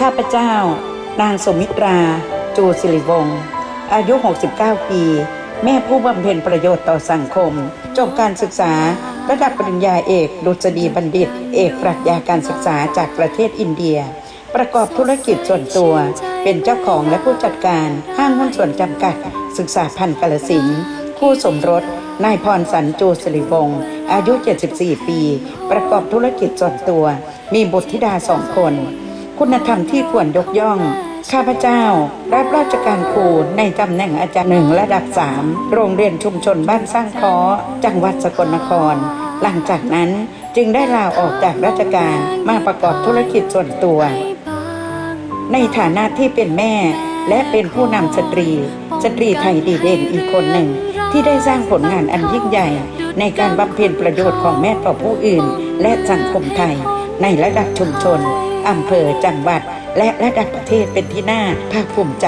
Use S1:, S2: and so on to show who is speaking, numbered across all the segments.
S1: ข้าพเจ้า นางสมิตรา จูสิริวงศ์อายุ 69 ปี แม่ผู้บำเพ็ญประโยชน์ต่อสังคม จบการศึกษาระดับปริญญาเอกดุษฎีบัณฑิต เอกปรัชญาการศึกษาจากประเทศอินเดีย ประกอบธุรกิจส่วนตัว เป็นเจ้าของและผู้จัดการห้างหุ้นส่วนจำกัด ศึกษาพันกาลสินคู่สมรส นายพรสันจูสิริวงศ์อายุ 74 ปี ประกอบธุรกิจส่วนตัว มีบุตรธิดาสองคน คุณธรรมที่ควรยกย่อง ข้าพเจ้า รับราชการครูในตำแหน่งอาจารย์หนึ่งระดับสามโรงเรียนชุมชนบ้านสร้างคอจังหวัดสกลนคร หลังจากนั้นจึงได้ลาออกจากราชการมาประกอบธุรกิจส่วนตัว ในฐานะที่เป็นแม่ และเป็นผู้นำสตรี สตรีไทยดีเด่นอีกคนหนึ่ง ที่ได้สร้างผลงานอันยิ่งใหญ่ ในการบำเพ็ญประโยชน์ของแม่ต่อผู้อื่น และสังคมไทยในระดับชุมชน อำเภอจังหวัด และระดับประเทศเป็นที่น่าภาคภูมิใจ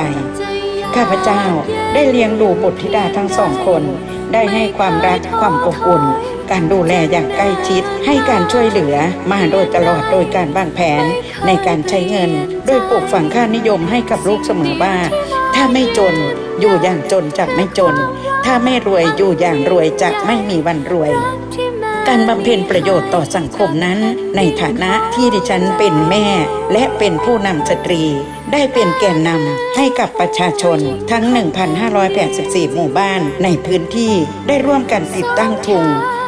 S1: ข้าพเจ้าได้เลี้ยงดูบุตรธิดาทั้งสองคน ได้ให้ความรักความอบอุ่น การดูแลอย่างใกล้ชิด ให้การช่วยเหลือมาโดยตลอดโดยการวางแผน ในการใช้เงิน โดยปลูกฝังค่านิยมให้กับลูกเสมอว่า ถ้าไม่จนอยู่อย่างจนจะไม่จน ถ้าไม่รวยอยู่อย่างรวยจะไม่มีวันรวย การบำเพ็ญประโยชน์ต่อสังคมนั้น ในฐานะที่ดิฉันเป็นแม่ และเป็นผู้นำสตรี ได้เป็นแกนนำให้กับประชาชนทั้ง 1,584 หมู่บ้านในพื้นที่ได้ร่วมกันติดตั้งทุง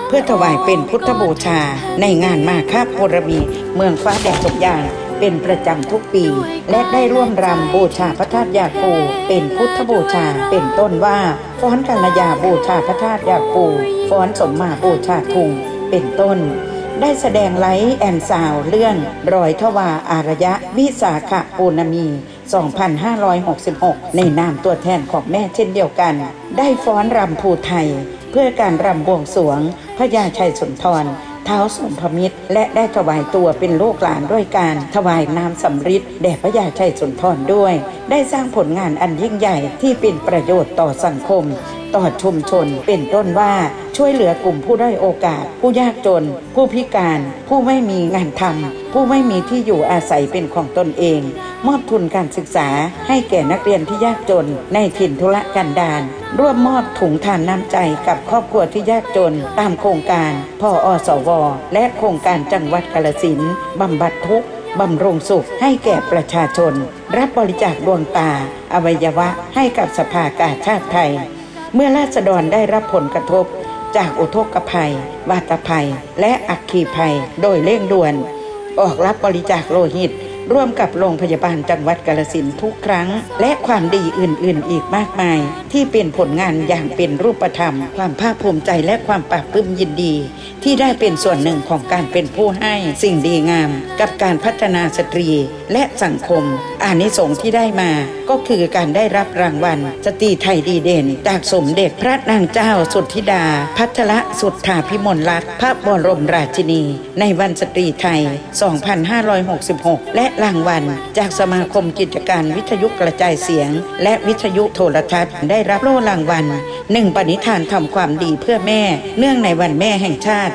S1: เพื่อถวายเป็นพุทธบูชา ในงานมาคาโพรมีเมืองฟ้าแดดตกยางเป็นประจำทุกปี และได้ร่วมรำบูชาพระธาตุยาคูเป็นพุทธบูชาเป็นต้นว่า ฟ้อนกัลยาบูชาพระธาตุยาคูฟ้อนสมมาบูชาทุง เป็นต้น ได้แสดงไลฟ์แอนซาวเรื่องรอยทวาอารยะวิสาขปูนมี 2566 ในนามตัวแทนของแม่เช่นเดียวกัน ได้ฟ้อนรำภูไทย เพื่อการรำบวงสวง พระยาชัยสุนทรเท้าสมพมิตร และได้ถวายตัวเป็นลูกหลานด้วยการถวายน้ำสำริดแด่พระยาชัยสุนทรด้วย ได้สร้างผลงานอันยิ่งใหญ่ที่เป็นประโยชน์ต่อสังคม ต่อชุมชนเป็นต้นว่า ช่วยเหลือกลุ่มผู้ด้อยโอกาส ผู้ยากจน ผู้พิการ ผู้ไม่มีงานทำผู้ไม่มีที่อยู่อาศัยเป็นของตนเอง มอบทุนการศึกษาให้แก่นักเรียนที่ยากจน ในถิ่นทุรกันดารร่วมมอบถุงทานน้ำใจกับครอบครัวที่ยากจน ตามโครงการพออสว และโครงการจังหวัดกาลสินบำบัดทุกข์บำรุงสุขให้แก่ประชาชน รับบริจาคดวงตา อวัยวะให้กับสภากาชาติไทย เมื่อราษฎรได้รับผลกระทบ จากอุทกภัย วาตภัย และอักขีภัย โดยเร่งด่วน ออกรับบริจาคโลหิต ร่วมกับโรงพยาบาลจังหวัดกาลสินทุกครั้ง และความดีอื่น ๆ อีกมากมาย ที่เป็นผลงานอย่างเป็นรูปธรรม ความภาคภูมิใจและความปราบปลื้มยินดี ที่ได้เป็นส่วนหนึ่งของการเป็นผู้ให้สิ่งดีงาม กับการพัฒนาสตรีและสังคม อานิสงส์ที่ได้มา ก็คือการได้รับรางวัล สตรีไทยดีเด่น จากสมเด็จพระนางเจ้าสุทธิดา พัทรสุทธาพิมลรัตน์พระบรมราชินี ในวันสตรีไทย 2566 และรางวัล จากสมาคมกิจการวิทยุกระจายเสียง และวิทยุโทรทัศน์ได้รับโล่รางวัลหนึ่งปณิธานทำความดีเพื่อแม่ เนื่องในวันแม่แห่งชาติ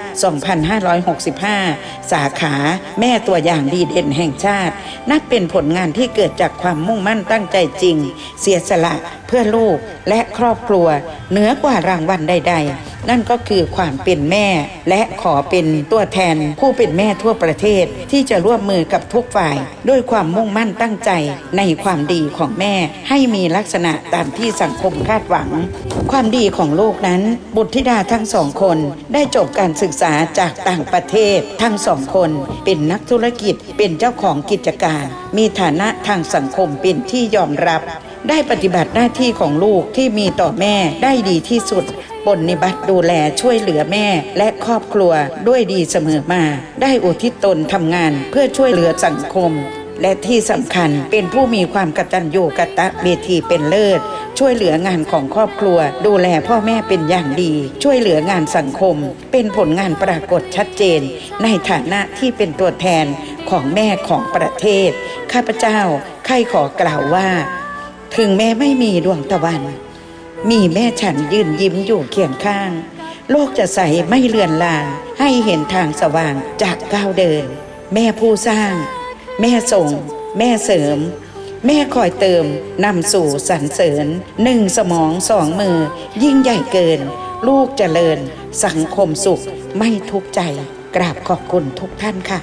S1: 2565 สาขาแม่ตัวอย่างดีเด่นแห่งชาติ นับเป็นผลงานที่เกิดจากความมุ่งมั่นตั้งใจจริง เสียสละเพื่อลูกและครอบครัวเหนือกว่ารางวัลใด ๆ นั่นก็คือความเป็นแม่ และขอเป็นตัวแทนผู้เป็นแม่ทั่วประเทศ ที่จะร่วมมือกับทุกฝ่าย ด้วยความมุ่งมั่นตั้งใจในความดีของแม่ให้มีลักษณะตามที่สังคมคาดหวัง ความดีของลูกนั้น บุตรธิดาทั้งสองคนได้จบการศึกษาจากต่างประเทศ ทั้งสองคนเป็นนักธุรกิจเป็นเจ้าของกิจการ มีฐานะทางสังคมเป็นที่ยอมรับ ได้ปฏิบัติหน้าที่ของลูกที่มีต่อแม่ได้ดีที่สุดปฏิบัติดูแลช่วยเหลือแม่และครอบครัวด้วยดีเสมอมา ได้อุทิศตนทำงานเพื่อช่วยเหลือสังคม และที่สำคัญเป็นผู้มีความกตัญญูกตเวทีเป็นเลิศ ช่วยเหลืองานของครอบครัว ดูแลพ่อแม่เป็นอย่างดี ช่วยเหลืองานสังคม เป็นผลงานปรากฏชัดเจน ในฐานะที่เป็นตัวแทนของแม่ของประเทศ ข้าพเจ้าใครขอกล่าวว่า ถึงแม้ไม่มีดวงตะวัน มีแม่ฉันยืนยิ้มอยู่เคียงข้าง โลกจะใสไม่เลือนลางให้เห็นทางสว่างจากก้าวเดิน แม่ผู้สร้าง แม่ส่ง แม่เสริม แม่คอยเติมนำสู่สรรเสริญหนึ่งสมองสองมือ ยิ่งใหญ่เกิน ลูกเจริญ สังคมสุขไม่ทุกข์ใจ กราบขอบคุณทุกท่านค่ะ